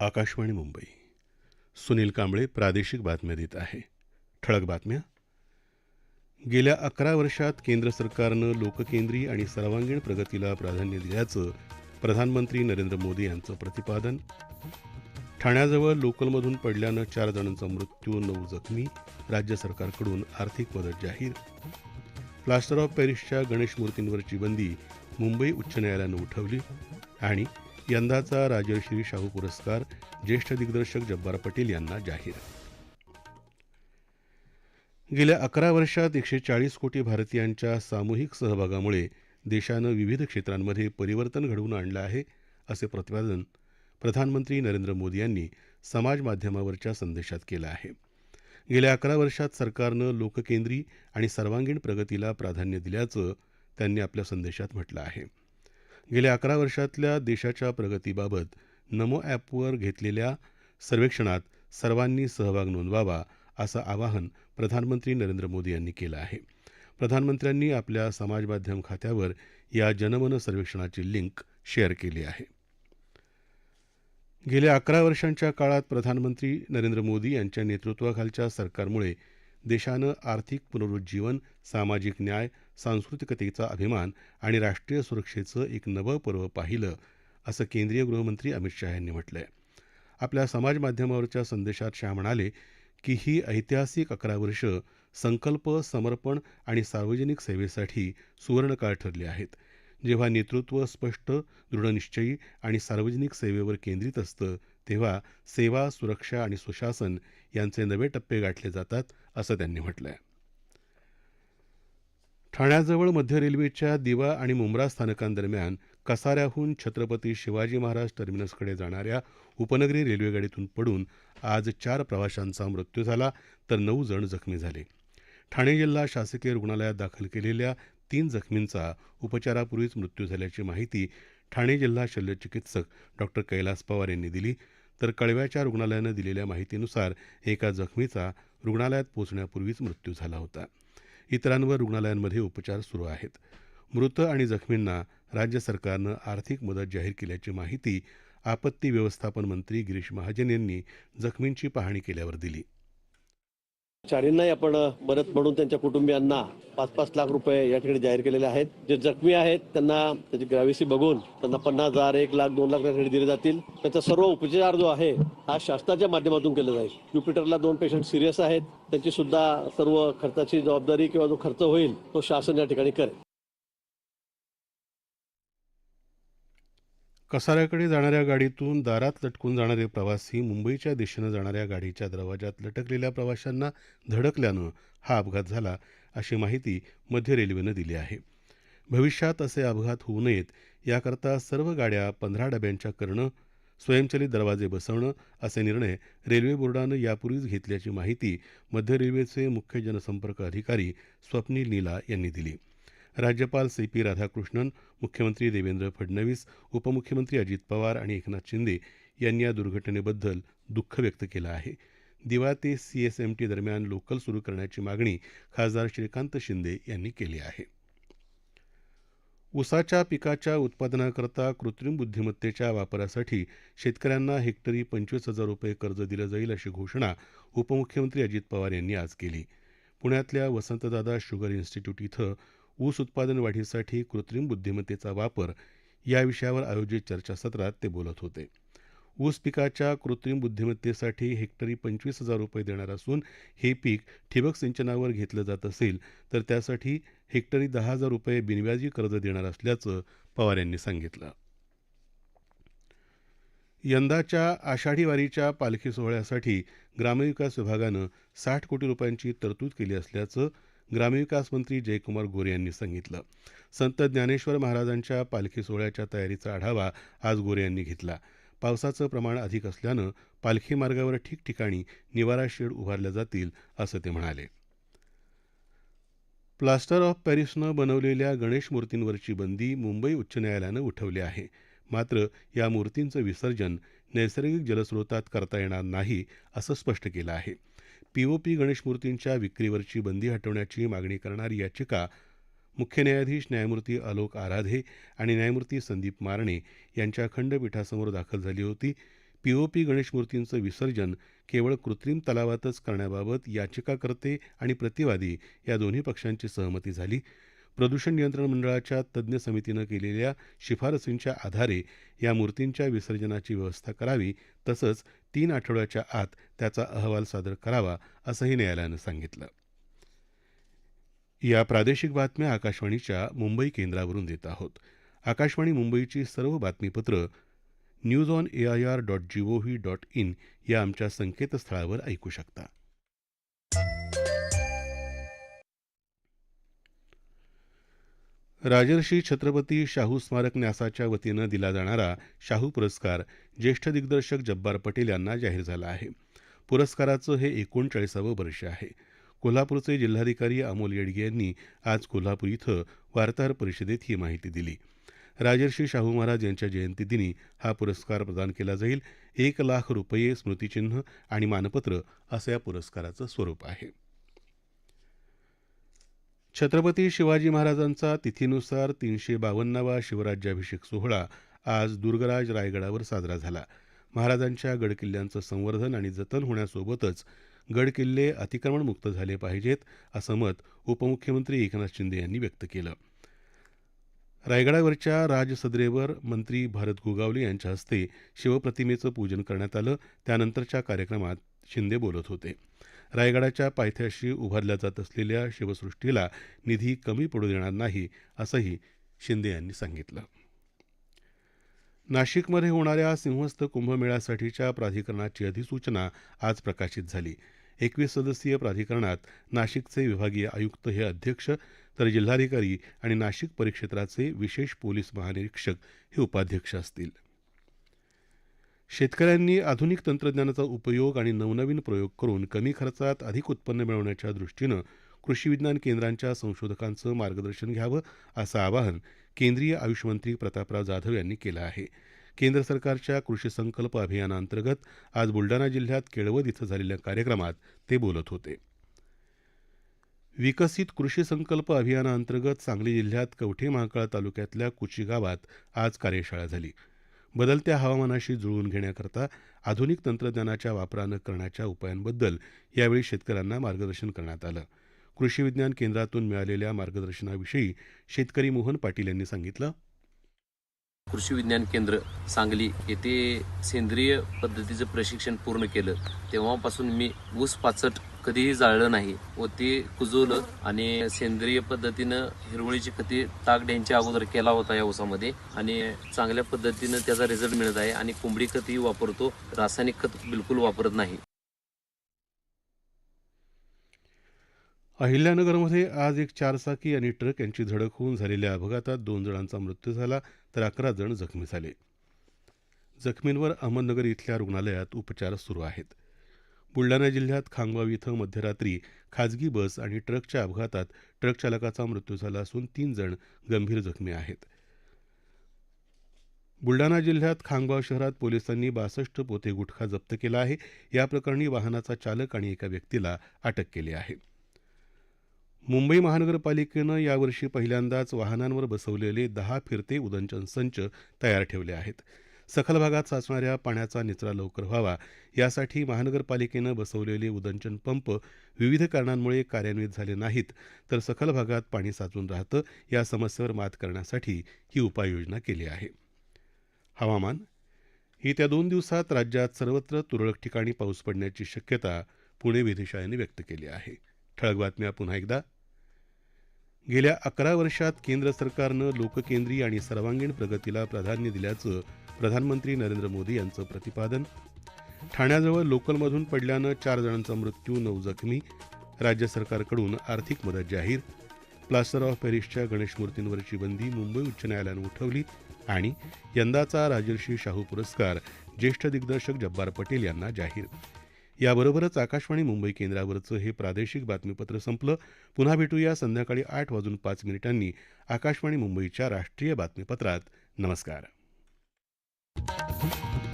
आकाशवाणी मुंबई. सुनील कांबळे प्रादेशिक बातम्या देत आहे. ठळक बातम्या. गेल्या अकरा वर्षात केंद्र सरकारनं लोककेंद्री आणि सर्वांगीण प्रगतीला प्राधान्य दिल्याचं प्रधानमंत्री नरेंद्र मोदी यांचं प्रतिपादन ठाण्याजवळ लोकलमधून पडल्यानं चार जणांचा मृत्यू नऊ जखमी. राज्य सरकारकडून आर्थिक मदत जाहीर. प्लास्टर ऑफ पॅरिसच्या गणेश मूर्तींवरची बंदी मुंबई उच्च न्यायालयानं उठवली आणि यंदाचा राजर्षी शाहू पुरस्कार ज्येष्ठ दिग्दर्शक जब्बार पटेल यांना जाहीर. गेल्या अकरा वर्षात एकशे चाळीस कोटी भारतीयांच्या सामूहिक सहभागामुळे देशानं विविध क्षेत्रांमध्ये परिवर्तन घडवून आणलं आहे असे प्रतिपादन प्रधानमंत्री नरेंद्र मोदी यांनी समाज माध्यमावरच्या संदेशात केलं आहे. गेल्या अकरा वर्षात सरकारनं लोककेंद्री आणि सर्वांगीण प्रगतीला प्राधान्य दिल्याचं त्यांनी आपल्या संदेशात म्हटलं आहे. गेल्या अकरा वर्षातल्या देशाच्या प्रगतीबाबत नमो ॲपवर घेतलेल्या सर्वेक्षणात सर्वांनी सहभाग नोंदवावा असं आवाहन प्रधानमंत्री नरेंद्र मोदी यांनी केलं आहे. प्रधानमंत्र्यांनी आपल्या समाजमाध्यम खात्यावर या जनमन सर्वेक्षणाची लिंक शेअर केली आहे. गेल्या अकरा वर्षांच्या काळात प्रधानमंत्री नरेंद्र मोदी यांच्या नेतृत्वाखालच्या सरकारमुळे देशानं आर्थिक पुनरुज्जीवन सामाजिक न्याय सांस्कृतिकतेचा अभिमान आणि राष्ट्रीय सुरक्षेचं एक नवं पर्व पाहिलं असं केंद्रीय गृहमंत्री अमित शहा यांनी म्हटलं आहे आपल्या समाजमाध्यमावरच्या संदेशात शहा म्हणाले की ही ऐतिहासिक अकरा वर्ष संकल्प समर्पण आणि सार्वजनिक सेवेसाठी सुवर्णकाळ ठरली आहेत. जेव्हा नेतृत्व स्पष्ट दृढनिश्चयी आणि सार्वजनिक सेवेवर केंद्रित असतं तेव्हा सेवा सुरक्षा आणि सुशासन यांचे नवे टप्पे गाठले जातात असं त्यांनी म्हटलं आहे ठाण्याजवळ मध्य रेल्वेच्या दिवा आणि मुंब्रा स्थानकांदरम्यान कसाऱ्याहून छत्रपती शिवाजी महाराज टर्मिनसकडे जाणाऱ्या उपनगरी रेल्वेगाडीतून पडून आज चार प्रवाशांचा मृत्यू झाला तर नऊ जण जखमी झाले. ठाणे जिल्हा शासकीय रुग्णालयात दाखल केलेल्या तीन जखमींचा उपचारापूर्वीच मृत्यू झाल्याची माहिती ठाणे जिल्हा शल्यचिकित्सक डॉक्टर कैलास पवार यांनी दिली. तर कळव्याच्या रुग्णालयानं दिलेल्या माहितीनुसार एका जखमीचा रुग्णालयात पोहोचण्यापूर्वीच मृत्यू झाला होता. इतरांवर रुग्णालयांमध्ये उपचार सुरू आहेत. मृत आणि जखमींना राज्य सरकारनं आर्थिक मदत जाहीर केल्याची माहिती आपत्ती व्यवस्थापन मंत्री गिरीश महाजन यांनी जखमींची पाहणी केल्यावर दिली. चारींनाही आपण मदत म्हणून त्यांच्या कुटुंबियांना पाच पाच लाख रुपये या ठिकाणी जाहीर केलेले आहेत. जे जखमी आहेत त्यांना त्याची ग्रॅव्हिसी बघून त्यांना पन्नास हजार एक लाख दोन लाख रुपये दिले जातील. त्याचा सर्व उपचार जो आहे हा शासनाच्या माध्यमातून केला जाईल. ज्युपिटरला दोन पेशंट सिरियस आहेत. त्यांची सुद्धा सर्व खर्चाची जबाबदारी किंवा जो खर्च होईल तो शासन या ठिकाणी करेल. कसाऱ्याकडे जाणाऱ्या गाडीतून दारात लटकून जाणारे प्रवासी मुंबईच्या दिशेनं जाणाऱ्या गाडीच्या दरवाजात लटकलेल्या प्रवाशांना धडकल्यानं हा अपघात झाला अशी माहिती मध्य रेल्वेनं दिली आहे. भविष्यात असे अपघात होऊ नयेत याकरता सर्व गाड्या पंधरा डब्यांच्या करणं स्वयंचलित दरवाजे बसवणं असे निर्णय रेल्वे बोर्डानं यापूर्वीच घेतल्याची माहिती मध्य रेल्वेचे मुख्य जनसंपर्क अधिकारी स्वप्नील नीला यांनी दिली. राज्यपाल सी पी राधाकृष्णन मुख्यमंत्री देवेंद्र फडणवीस उपमुख्यमंत्री अजित पवार आणि एकनाथ शिंदे यांनी या दुर्घटनेबद्दल दुःख व्यक्त केलं आहे. दिवा ते सीएसएमटी दरम्यान लोकल सुरू करण्याची मागणी खासदार श्रीकांत शिंदे यांनी केली आहे. ऊसाच्या पिकाच्या उत्पादनाकरता कृत्रिम बुद्धिमत्तेच्या वापरासाठी शेतकऱ्यांना हेक्टरी पंचवीस हजार रुपये कर्ज दिलं जाईल अशी घोषणा उपमुख्यमंत्री अजित पवार यांनी आज केली. पुण्यातल्या वसंतदादा शुगर इन्स्टिट्यूट इथं ऊस उत्पादन वाढीसाठी कृत्रिम बुद्धिमत्तेचा वापर या विषयावर आयोजित चर्चासत्रात ते बोलत होते. ऊस पिकाच्या कृत्रिम बुद्धिमत्तेसाठी हेक्टरी पंचवीस हजार रुपये देणार असून हे पीक ठिबक सिंचनावर घेतलं जात असेल तर त्यासाठी हेक्टरी दहा हजार रुपये बिनव्याजी कर्ज देणार असल्याचं पवार यांनी सांगितलं. यंदाच्या आषाढी वारीच्या पालखी सोहळ्यासाठी ग्रामविकास विभागानं साठ कोटी रुपयांची तरतूद केली असल्याचं ग्रामविकास मंत्री जयकुमार गोरे यांनी सांगितलं. संत ज्ञानेश्वर महाराजांच्या पालखी सोहळ्याच्या तयारीचा आढावा आज गोरे यांनी घेतला. पावसाचं प्रमाण अधिक असल्यानं पालखी मार्गावर ठिकठिकाणी निवारा शेड उभारल्या जातील असं ते म्हणाले. प्लास्टर ऑफ पॅरिसनं बनवलेल्या गणेश मूर्तींवरची बंदी मुंबई उच्च न्यायालयानं उठवली आहे. मात्र या मूर्तींचं विसर्जन नैसर्गिक जलस्रोतात करता येणार नाही असं स्पष्ट केलं आहे. पीओपी गणेश मूर्तींच्या विक्रीवरची बंदी हटवण्याची मागणी करणारी याचिका मुख्य न्यायाधीश न्यायमूर्ती आलोक आराधे आणि न्यायमूर्ती संदीप मारणे यांच्या खंडपीठासमोर दाखल झाली होती. पीओपी गणेश मूर्तींचं विसर्जन केवळ कृत्रिम तलावातच करण्याबाबत याचिकाकर्ते आणि प्रतिवादी या दोन्ही पक्षांची सहमती झाली. प्रदूषण नियंत्रण मंडळाच्या तज्ज्ञ समितीनं केलेल्या शिफारसींच्या आधारे या मूर्तींच्या विसर्जनाची व्यवस्था करावी तसंच तीन आठवड्याच्या आत त्याचा अहवाल सादर करावा असंही न्यायालयानं सांगितलं. या प्रादेशिक बातम्या आकाशवाणीच्या मुंबई केंद्रावरून देत आहोत. आकाशवाणी मुंबईची सर्व बातमीपत्रं news on A I R dot G O V dot in या आमच्या संकेतस्थळावर ऐकू शकता. राजर्षी छत्रपती शाहू स्मारक न्यासाच्या वतीनं दिला जाणारा शाहू पुरस्कार ज्येष्ठ दिग्दर्शक जब्बार पटेल यांना जाहीर झाला आहे. पुरस्काराचं हे एकोणचाळीसावं वर्ष आहे. कोल्हापूरचे जिल्हाधिकारी अमोल येडगे यांनी आज कोल्हापूर इथं वार्ताहर परिषदेत ही माहिती दिली. राजर्षी शाहू महाराज यांच्या जयंतीदिनी हा पुरस्कार प्रदान केला जाईल. एक लाख रुपये स्मृतिचिन्ह आणि मानपत्र असं या पुरस्काराचं स्वरूप आहे. छत्रपती शिवाजी महाराजांचा तिथीनुसार तीनशे बावन्नावा शिवराज्याभिषेक सोहळा आज दुर्गराज रायगडावर साजरा झाला. महाराजांच्या गडकिल्ल्यांचं संवर्धन आणि जतन होण्यासोबतच गडकिल्ले अतिक्रमणमुक्त झाले पाहिजेत असं मत उपमुख्यमंत्री एकनाथ शिंदे यांनी व्यक्त केलं. रायगडावरच्या राजसदरेवर मंत्री भारत गोगावले यांच्या हस्ते शिवप्रतिमेचं पूजन करण्यात आलं. त्यानंतरच्या कार्यक्रमात शिंदे बोलत होते. रायगडाच्या पायथ्याशी उभारल्या जात असलेल्या शिवसृष्टीला निधी कमी पडू देणार नाही असंही शिंदे यांनी सांगितलं. नाशिकमध्ये होणाऱ्या सिंहस्थ कुंभमेळ्यासाठीच्या प्राधिकरणाची अधिसूचना आज प्रकाशित झाली. एकवीस सदस्यीय प्राधिकरणात नाशिकचे विभागीय आयुक्त हे अध्यक्ष तर जिल्हाधिकारी आणि नाशिक परिक्षेत्राचे विशेष पोलीस महानिरीक्षक हे उपाध्यक्ष असतील. शेतकऱ्यांनी आधुनिक तंत्रज्ञानाचा उपयोग आणि नवनवीन प्रयोग करून कमी खर्चात अधिक उत्पन्न मिळवण्याच्या दृष्टीनं कृषी विज्ञान केंद्रांच्या संशोधकांचं मार्गदर्शन घ्यावं असं आवाहन केंद्रीय आयुष मंत्री प्रतापराव जाधव यांनी केलं आहे. केंद्र सरकारच्या कृषी संकल्प अभियानाअंतर्गत आज बुलडाणा जिल्ह्यात केळवद इथं झालेल्या कार्यक्रमात ते बोलत होते. विकसित कृषी संकल्प अभियानाअंतर्गत सांगली जिल्ह्यात कवठे महाकाळ तालुक्यातल्या कुची गावात आज कार्यशाळा झाली. बदलत्या हवामानाशी जुळवून घेण्याकरता आधुनिक तंत्रज्ञानाच्या वापरानं करण्याच्या उपायांबद्दल यावेळी शेतकऱ्यांना मार्गदर्शन करण्यात आलं. कृषी विज्ञान केंद्रातून मिळालेल्या मार्गदर्शनाविषयी शेतकरी मोहन पाटील यांनी सांगितलं. कृषी विज्ञान केंद्र सांगली येथे सेंद्रिय पद्धतीचं प्रशिक्षण पूर्ण केलं. तेव्हापासून मी ऊस पाचट कधीही जाळलं नाही व ते कुजवलं आणि सेंद्रिय पद्धतीनं हिरवळीची खते ताक द्यायच्या अगोदर केला होता या ऊसामध्ये आणि चांगल्या पद्धतीनं त्याचा रिझल्ट मिळत आहे आणि कोंबडी खतही वापरतो रासायनिक खत बिलकुल वापरत नाही. अहिल्यानगरमध्ये आज एक चारचाकी आणि ट्रक यांची धडक होऊन झालेल्या अपघातात दोन जणांचा मृत्यू झाला तर अकरा जण जखमी झाले. जखमींवर अहमदनगर इथल्या रुग्णालयात उपचार सुरू आहेत. बुलडाणा जिल्ह्यात खामगाव इथं मध्यरात्री खाजगी बस आणि ट्रकच्या अपघातात ट्रक चालकाचा मृत्यू झाला असून तीन जण गंभीर जखमी आहेत. बुलडाणा जिल्ह्यात खामगाव शहरात पोलिसांनी बासष्ट पोते गुटखा जप्त केला आहे. या प्रकरणी वाहनाचा चालक आणि एका व्यक्तीला अटक केली आहे. मुंबई महानगरपालिकेनं यावर्षी पहिल्यांदाच वाहनांवर बसवलेले दहा फिरते उदंचन संच तयार ठेवले आहेत. सखल भागात साचणाऱ्या पाण्याचा निचरा लवकर व्हावा यासाठी महानगरपालिकेनं बसवलेले उदंचन पंप विविध कारणांमुळे कार्यान्वित झाले नाहीत तर सखल भागात पाणी साचून राहतं या समस्येवर मात करण्यासाठी ही उपाययोजना केली आहे. हवामान येत्या दोन दिवसात राज्यात सर्वत्र तुरळक ठिकाणी पाऊस पडण्याची शक्यता पुणे वेधशाळेने व्यक्त केली आहे. ठळक बातम्या पुन्हा एकदा. गेल्या अकरा वर्षात केंद्र सरकारनं लोककेंद्री आणि सर्वांगीण प्रगतीला प्राधान्य दिल्याचं प्रधानमंत्री नरेंद्र मोदी यांचं प्रतिपादन. ठाण्याजवळ लोकलमधून पडल्यानं चार जणांचा मृत्यू नऊ जखमी. राज्य सरकारकडून आर्थिक मदत जाहीर. प्लास्टर ऑफ पॅरिसच्या गणेशमूर्तींवरची बंदी मुंबई उच्च न्यायालयानं उठवली आणि यंदाचा राजर्षी शाहू पुरस्कार ज्येष्ठ दिग्दर्शक जब्बार पटेल यांना जाहीर. याबरोबरच आकाशवाणी मुंबई केंद्रावरचं हे प्रादेशिक बातमीपत्र संपलं. पुन्हा भेटूया संध्याकाळी आठ वाजून पाच मिनिटांनी आकाशवाणी मुंबईच्या राष्ट्रीय बातमीपत्रात. नमस्कार. Thank you.